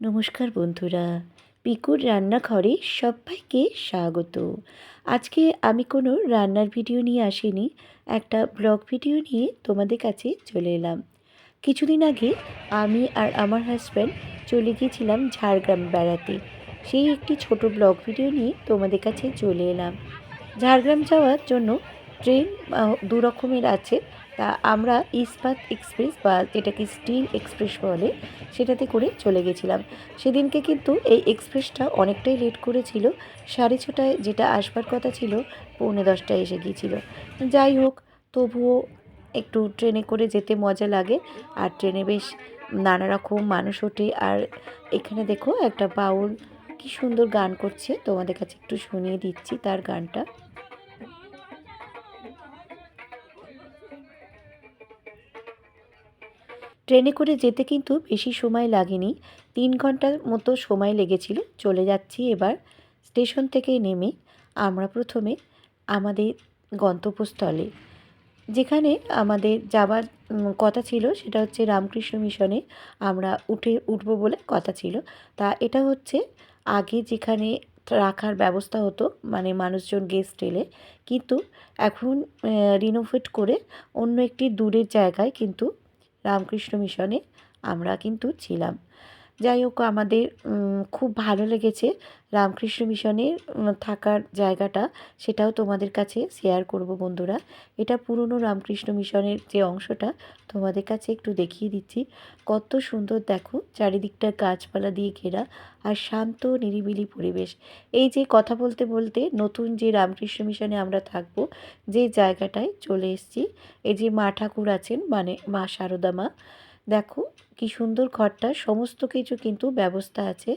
নমস্কার বন্ধুরা। পিকুর রান্নাঘরে সবাইকে স্বাগত। আজকে আমি কোনো রান্নার ভিডিও নিয়ে আসিনি, একটা ব্লগ ভিডিও নিয়ে তোমাদের কাছে চলে এলাম। কিছুদিন আগে আমি আর আমার হাজব্যান্ড চলে গিয়েছিলাম ঝাড়গ্রাম বেড়াতে। সেই একটি ছোট ব্লগ ভিডিও নিয়ে তোমাদের কাছে চলে এলাম। ঝাড়গ্রাম যাওয়ার জন্য ট্রেন দু রকমের আছে। তা আমরা ইস্পাত এক্সপ্রেস বা যেটাকে স্টিল এক্সপ্রেস বলে, সেটাতে করে চলে গেছিলাম। সেদিনকে কিন্তু এই এক্সপ্রেসটা অনেকটাই লেট করেছিল। সাড়ে ছটায় যেটা আসবার কথা ছিল, পৌনে দশটায় এসে গিয়েছিল। যাই হোক, তবুও একটু ট্রেনে করে যেতে মজা লাগে। আর ট্রেনে বেশ নানা রকম মানুষ ওঠে। আর এখানে দেখো একটা বাউল, কি সুন্দর গান করছে। তোমাদের কাছে একটু শুনিয়ে দিচ্ছি তার গানটা। ট্রেনে করে যেতে কিন্তু বেশি সময় লাগেনি। তিন ঘণ্টার মতো সময় লেগেছিল। চলে যাচ্ছি এবার স্টেশন থেকে নেমে আমরা প্রথমে আমাদের গন্তব্যস্থলে, যেখানে আমাদের যাবার কথা ছিল সেটা হচ্ছে রামকৃষ্ণ মিশনে আমরা উঠে, উঠবো বলে কথা ছিল। তা এটা হচ্ছে আগে যেখানে রাখার ব্যবস্থা হতো মানে মানুষজন গেস্ট এলে, কিন্তু এখন রিনোভেট করে অন্য একটি দূরের জায়গায় কিন্তু রামকৃষ্ণ মিশনে আমরা কিন্তু ছিলাম। যাই হোক, আমাদের খুব ভালো লেগেছে রামকৃষ্ণ মিশনের থাকার জায়গাটা। সেটাও তোমাদের কাছে শেয়ার করব বন্ধুরা। এটা পুরনো রামকৃষ্ণ মিশনের যে অংশটা, তোমাদের কাছে একটু দেখিয়ে দিচ্ছি। কত সুন্দর দেখো, চারিদিকটা গাছপালা দিয়ে ঘেরা আর শান্ত, নিরিবিলি পরিবেশ। এই যে কথা বলতে বলতে নতুন যে রামকৃষ্ণ মিশনে আমরা থাকব, যে জায়গাটায় চলে এসেছি, এই যে মা ঠাকুর আছেন মানে মা শারদা মা দেখো কি সুন্দর ঘরটা, সমস্ত কিছু কিন্তু ব্যবস্থা আছে।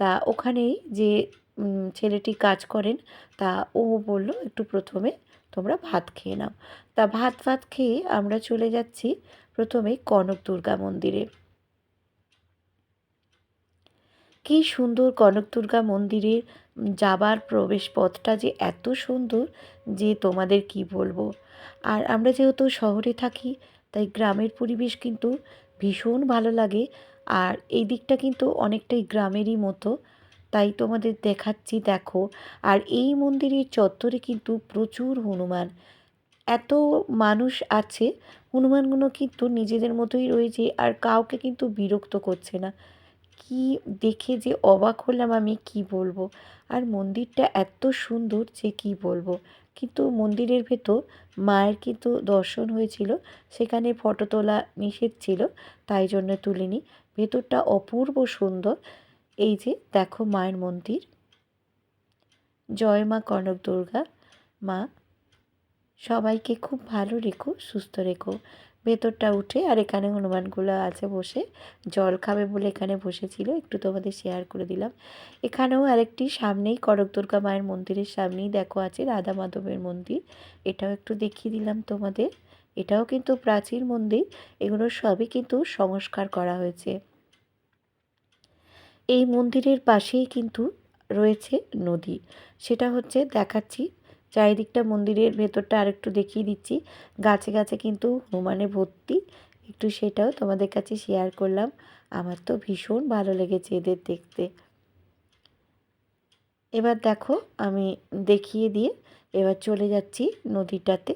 তা ওখানেই যে ছেলেটি কাজ করেন, তা ও বলল, একটু প্রথমে তোমরা ভাত খেয়ে নাও। তা ভাত ভাত খেয়ে আমরা চলে যাচ্ছি প্রথমে কনক দুর্গা মন্দিরে। কি সুন্দর কনক দুর্গা মন্দিরের যাবার প্রবেশ পথটা যে এত সুন্দর যে তোমাদের কি বলব। আর আমরা যেহেতু শহরে থাকি, তাই গ্রামের পরিবেশ কিন্তু ভীষণ ভালো লাগে। আর এই দিকটা কিন্তু অনেকটাই গ্রামেরই মতো। তাই তোমাদের দেখাচ্ছি, দেখো। আর এই মন্দিরের চত্বরে কিন্তু প্রচুর হনুমান। এত মানুষ আছে, হনুমানগুলো কিন্তু নিজেদের মতোই রয়েছে আর কাউকে কিন্তু বিরক্ত করছে না। কি দেখে যে অবাক হলাম আমি, কি বলব? আর মন্দিরটা এত সুন্দর যে কি বলব? কিন্তু মন্দিরের ভেতর মায়ের কিন্তু দর্শন হয়েছিল। সেখানে ফটো তোলা নিষেধ ছিল, তাই জন্য তুলিনি। ভেতরটা অপূর্ব সুন্দর। এই যে, দেখো মায়ের মন্দির। জয় মা কনক দুর্গা। মা, সবাইকে খুব ভালো রেখো, সুস্থ রেখো। ভেতরটা উঠে আর এখানে হনুমানগুলো আছে বসে। জল খাবে বলে এখানে বসেছিল, একটু তোমাদের শেয়ার করে দিলাম। এখানেও আরেকটি সামনেই করক দুর্গা মায়ের মন্দিরের সামনেই দেখো আছে রাধা মাধবের মন্দির। এটাও একটু দেখিয়ে দিলাম তোমাদের। এটাও কিন্তু প্রাচীন মন্দির, এগুলো সবই কিন্তু সংস্কার করা হয়েছে। এই মন্দিরের পাশেই কিন্তু রয়েছে নদী। সেটা হচ্ছে দেখাচ্ছি চারিদিকটা মন্দিরের ভেতরটা আরেকটু দেখিয়ে দিচ্ছি। গাছে গাছে কিন্তু হনুমানে ভর্তি। একটু সেটাও তোমাদের কাছে শেয়ার করলাম। আমার তো ভীষণ ভালো লেগেছে এদের দেখতে। এবার দেখো, আমি দেখিয়ে দিয়ে এবার চলে যাচ্ছি নদীটাতে।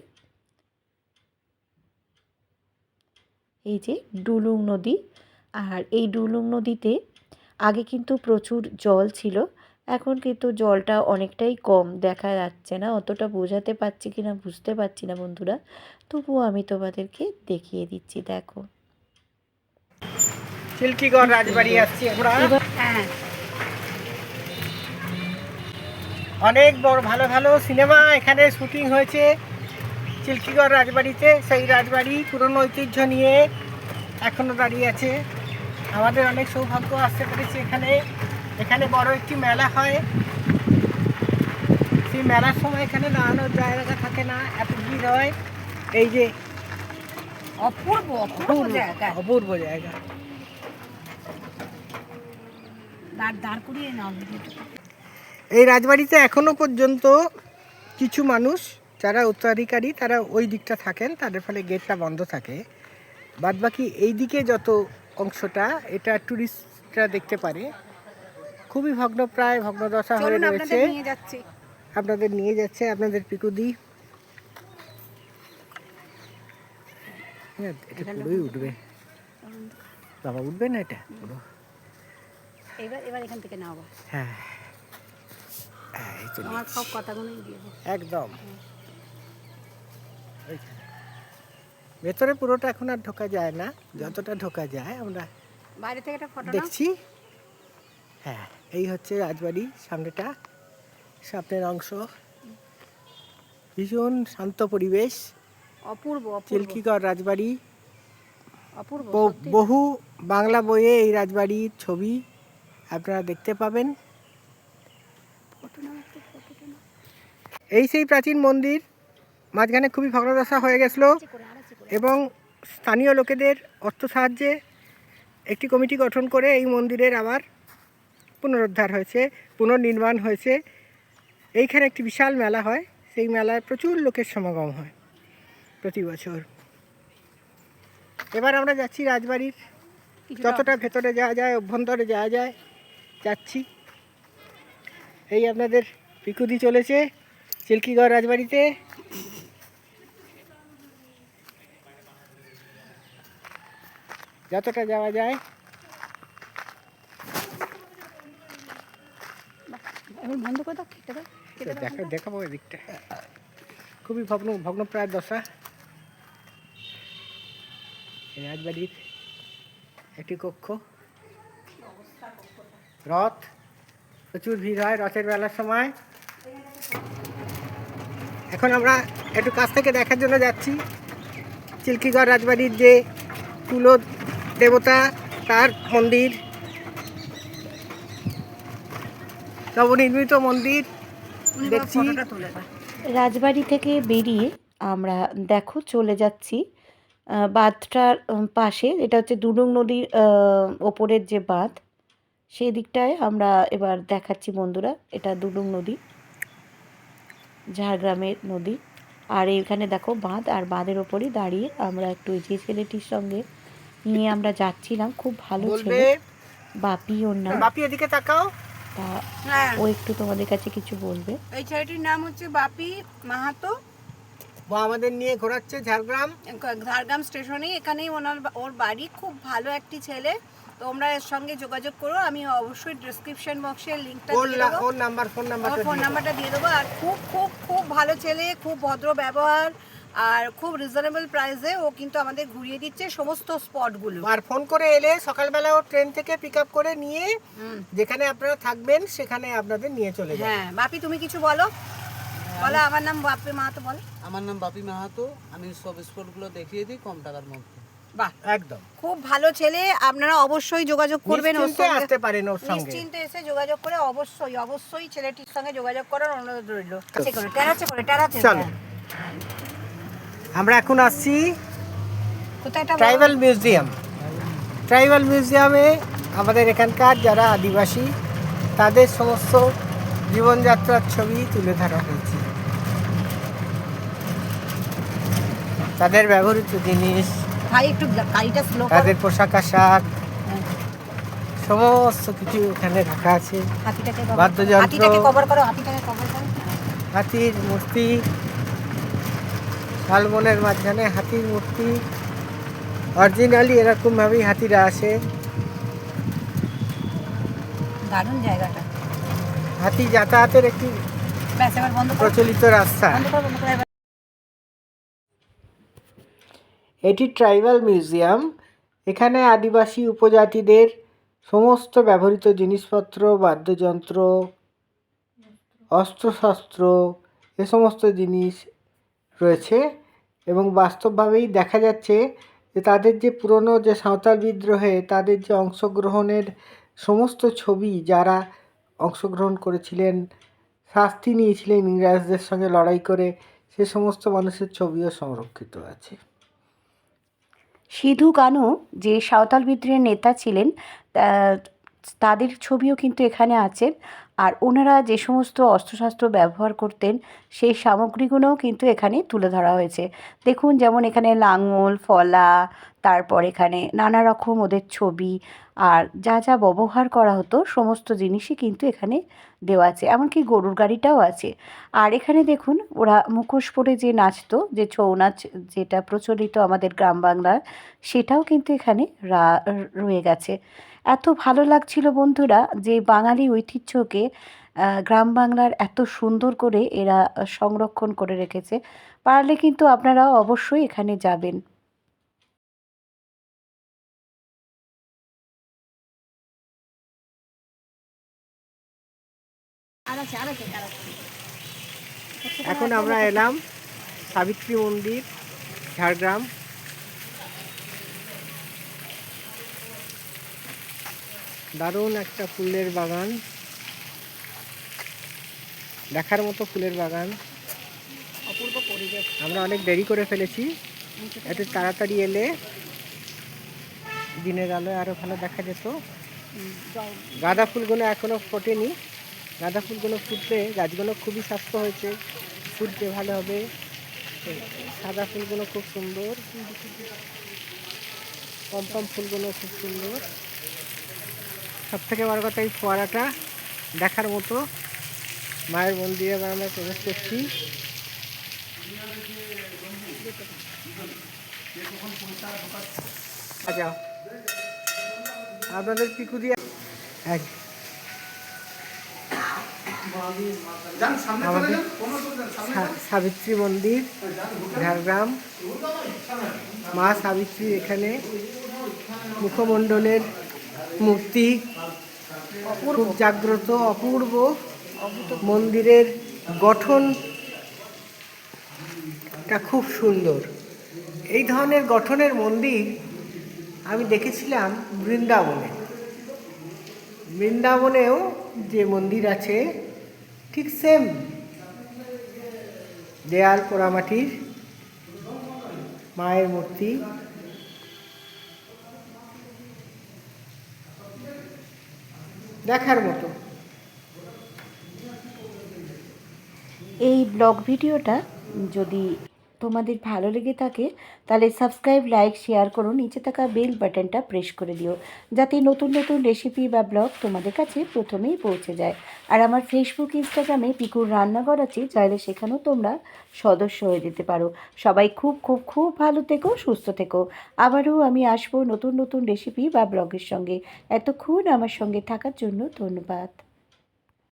এই যে ডুলুং নদী। আর এই ডুলুং নদীতে আগে কিন্তু প্রচুর জল ছিল। এখন কিন্তু জলটা অনেকটাই কম দেখা যাচ্ছে না। অতটা বোঝাতে পারছি কি না বুঝতে পারছি না বন্ধুরা। তবুও আমি তোমাদেরকে দেখিয়ে দিচ্ছি দেখো। চিল্কিগড় রাজবাড়ি আসছি আমরা। হ্যাঁ। অনেক বড় ভালো ভালো সিনেমা এখানে শুটিং হয়েছে। চিল্কিগড় রাজবাড়িতে সেই রাজবাড়ি পুরনো ঐতিহ্য নিয়ে এখনও দাঁড়িয়ে আছে। আমাদের অনেক সৌভাগ্য আসতে পেরেছে এখানে। এখানে বড় একটি মেলা হয়। সেই মেলার সময় এখানে দাঁড়ানোর জায়গা থাকে না এত ভিড় হয়। এই যে অপূর্ব অপূর্ব জায়গা। অপূর্ব জায়গা। দাঁড় দাঁড় করিয়ে নাও এই রাজবাড়িতে এখনও পর্যন্ত কিছু মানুষ যারা উত্তরাধিকারী তারা ওই দিকটা থাকেন তাদের ফলে গেটটা বন্ধ থাকে। বাদবাকি এই দিকে যত অংশটা এটা টুরিস্ট আপনারা দেখতে পারে। খুবই ভগ্নপ্রায় ভগ্নদশা হয়ে রয়েছে। আপনাদের নিয়ে যাচ্ছি আপনাদের পিকুদি। হ্যাঁ, এটা পুরোই উঠবে। বাবা উঠবে না এটা? পুরো। এবার এবার এখান থেকে নাও হ্যাঁ। আমার সব কথাগুলোই দিয়ে একদম। ভেতরে পুরোটা এখন আর ঢোকা যায় না। যতটা ঢোকা যায় আমরা বাইরে থেকে একটা ফটো দেখছি। হ্যাঁ এই হচ্ছে রাজবাড়ি সামনেটা সামনের অংশ। ভীষণ শান্ত পরিবেশ। অপূর্ব চিল্কিগড় রাজবাড়ি। অপূর্ব বহু বাংলা বইয়ে এই রাজবাড়ির ছবি আপনারা দেখতে পাবেন। এই সেই প্রাচীন মন্দির মাঝখানে খুবই ভগ্নদশা হয়ে গেছিল। এবং স্থানীয় লোকেদের অর্থ সাহায্যে একটি কমিটি গঠন করে এই মন্দিরের আবার পুনরুদ্ধার হয়েছে পুনর্নির্মাণ হয়েছে। এইখানে একটি বিশাল মেলা হয় সেই মেলায় প্রচুর লোকের সমাগম হয় প্রতি বছর। এবার আমরা যাচ্ছি রাজবাড়ির। যতটা ভেতরে যাওয়া যায় অভ্যন্তরে যাওয়া যায় যাচ্ছি। এই আপনাদের পিকুদি চলেছে চিল্কিগড় রাজবাড়িতে। যতটা যাওয়া যায় এখন বন্ধ করে দাও কেটে দাও কেটে দাও দেখা, দেখাবো ওই দিকটা খুবই ভগ্ন, ভগ্নপ্রায় দশা। রাজবাড়ির একটি কক্ষ। রথ। প্রচুর ভিড় হয় রথের বেলার সময়। এখন আমরা একটু কাছ থেকে দেখার জন্য যাচ্ছি। চিল্কিগড় রাজবাড়ির যে তুলো দেবতা, তার মন্দির। নবনির্মিত মন্দির। দেখছি। রাজবাড়ি থেকে বেরিয়ে আমরা দেখো চলে যাচ্ছি। বাঁধটার পাশে এটা হচ্ছে দুডুং নদীর ওপরের যে বাঁধ সেই দিকটায় আমরা এবার দেখাচ্ছি বন্ধুরা এটা দুডুং নদী ঝাড়গ্রামের নদী। আর এখানে দেখো বাঁধ আর বাঁধের ওপরই দাঁড়িয়ে আমরা একটু যে ছেলেটির সঙ্গে নিয়ে আমরা যাচ্ছিলাম। খুব ভালো ছেলে বাপি ওর নাম। বাপি এদিকে তাকাও। তা হ্যাঁ। ও একটু তোমাদের কাছে কিছু বলবে। এই ছেলেটির নাম হচ্ছে বাপি মাহাতো। ও আমাদের নিয়ে ঘোরাচ্ছে ঝাড়গ্রাম। ঝাড়গ্রাম স্টেশনে এখানেই ওনার ওর বাড়ি। খুব ভালো একটি ছেলে। তোমরা এর সঙ্গে যোগাযোগ করো। আমি অবশ্যই ডেসক্রিপশন বক্সে লিঙ্কটা ওর দিয়ে দেবো। ওর নাম্বার ফোন নাম্বার ফোন নাম্বারটা দিয়ে দেবো। আর খুব খুব খুব ভালো ছেলে খুব ভদ্র ব্যবহার। আর খুব রিজনেবল প্রাইসে ও কিন্তু আমাদের ঘুরিয়ে দিচ্ছে সমস্ত স্পটগুলো আর ফোন করে এলে সকালবেলা ও ট্রেন থেকে পিক আপ করে নিয়ে যেখানে আপনারা থাকবেন সেখানে আপনাদের নিয়ে চলে যাবে। হ্যাঁ বাপি তুমি কিছু বলো? বলো আমার নাম বাপি মাহাতো বলো। আমার নাম বাপি মাহাতো। আমি সব স্পটগুলো দেখিয়ে দিই কম টাকার মধ্যে। বাহ। একদম। খুব ভালো ছেলে আপনারা অবশ্যই যোগাযোগ করবেন ওর সঙ্গে। আসতে পারেন ওর সঙ্গে। নিশ্চিন্তে এসে যোগাযোগ করে অবশ্যই অবশ্যই ছেলেটির সঙ্গে যোগাযোগ করার অনুরোধ রইল। আছে করে টেরাচ্ছে করে টেরাচ্ছে। চলো। আমরা এখন আসছি? ট্রাইবাল মিউজিয়াম ট্রাইবাল মিউজিয়ামে আমাদের এখানকার যারা আদিবাসী তাদের সমস্ত জীবনযাত্রার ছবি তুলে ধরা হয়েছে তাদের ব্যবহৃত জিনিস ভাই একটু গাড়িটা স্লো তাদের পোশাক আশাক সমস্ত কিছু এখানে রাখা আছে। বাদ্যযন্ত্র। হাতির মূর্তি শালবনের মাঝখানে হাতির মূর্তি। অরিজিনালি এরকমভাবেই হাতিরা আসে। দারুণ জায়গাটা। হাতি যাতায়াতের একটি প্রচলিত রাস্তা। এটি ট্রাইবাল মিউজিয়াম। এখানে আদিবাসী উপজাতিদের সমস্ত ব্যবহৃত জিনিসপত্র বাদ্যযন্ত্র অস্ত্রশস্ত্র এ সমস্ত জিনিস রয়েছে এবং বাস্তবভাবেই দেখা যাচ্ছে যে তাদের যে পুরনো যে সাঁওতাল বিদ্রোহে, তাদের যে অংশগ্রহণের সমস্ত ছবি যারা অংশগ্রহণ করেছিলেন, শাস্তি নিয়েছিলেন ইংরেজদের সঙ্গে লড়াই করে, সে সমস্ত মানুষের ছবিও সংরক্ষিত আছে। সিধু কানু যে সাঁওতাল বিদ্রোহের নেতা ছিলেন তাদের ছবিও কিন্তু এখানে আছে। আর ওনারা যে সমস্ত অস্ত্রশাস্ত্র ব্যবহার করতেন, সেই সামগ্রীগুলোও কিন্তু এখানে তুলে ধরা হয়েছে। দেখুন যেমন এখানে লাঙল, ফলা তারপর এখানে নানা রকম ওদের ছবি আর যা যা ব্যবহার করা হতো সমস্ত জিনিসই কিন্তু এখানে দেওয়া আছে। এমনকি গরুর গাড়িটাও আছে। আর এখানে দেখুন, ওরা মুখোশ পরে যে নাচতো, যে ছৌ নাচ যেটা প্রচলিত আমাদের গ্রাম বাংলার, সেটাও কিন্তু এখানে রয়ে গেছে। এত ভালো লাগছিল বন্ধুরা যে বাঙালি ঐতিহ্যকে গ্রাম বাংলার এত সুন্দর করে এরা সংরক্ষণ করে রেখেছে। পারলে কিন্তু আপনারাও অবশ্যই এখানে যাবেন। এখন আমরা এলাম সাবিত্রী মন্দির ঝাড়গ্রাম। দারুণ একটা ফুলের বাগান। দেখার মতো ফুলের বাগান। অপূর্ব পরিবেশ। আমরা অনেক দেরি করে ফেলেছি। একটু তাড়াতাড়ি এলে দিনের আলোয় আরও ভালো দেখা যেত। গাঁদা ফুলগুলো এখনও ফোটেনি। গাঁদা ফুলগুলো ফুটলে গাছগুলো খুবই স্বাস্থ্য হয়েছে, ফুটতে ভালো হবে। সাদা ফুলগুলো খুব সুন্দর। পম্পম ফুলগুলো খুব সুন্দর। সব থেকে বড় কথা এই ফোয়ারাটা দেখার মতো মায়ের মন্দিরে এবার আমরা প্রবেশ করছি। যাও আপনাদের পিকু দিয়ে এক সাবিত্রী মন্দির, ঝাড়গ্রাম। মা সাবিত্রী এখানে মুখমণ্ডলের মূর্তি। খুব জাগ্রত, অপূর্ব মন্দিরের গঠনটা খুব সুন্দর। এই ধরনের গঠনের মন্দির আমি দেখেছিলাম বৃন্দাবনে। বৃন্দাবনেও যে মন্দির আছে ঠিক সেম। দেয়াল পোড়ামাটির মায়ের মূর্তি। দেখার মতো। এই ব্লগ ভিডিওটা যদি তোমাদের ভালো লেগে থাকে, তাহলে সাবস্ক্রাইব লাইক শেয়ার করো, নিচে থাকা বেল বাটনটা প্রেস করে দিও, যাতে নতুন নতুন রেসিপি বা ব্লগ তোমাদের কাছে প্রথমেই পৌঁছে যায়। আর আমার ফেসবুক ইনস্টাগ্রামে পিকুর রান্নাঘর আছে, চাইলে সেখানেও তোমরা সদস্য হয়ে যেতে পারো। সবাই খুব খুব খুব ভালো থেকো, সুস্থ থেকো। আবারও আমি আসব নতুন নতুন রেসিপি বা ব্লগের সঙ্গে। এতক্ষণ আমার সঙ্গে থাকার জন্য ধন্যবাদ।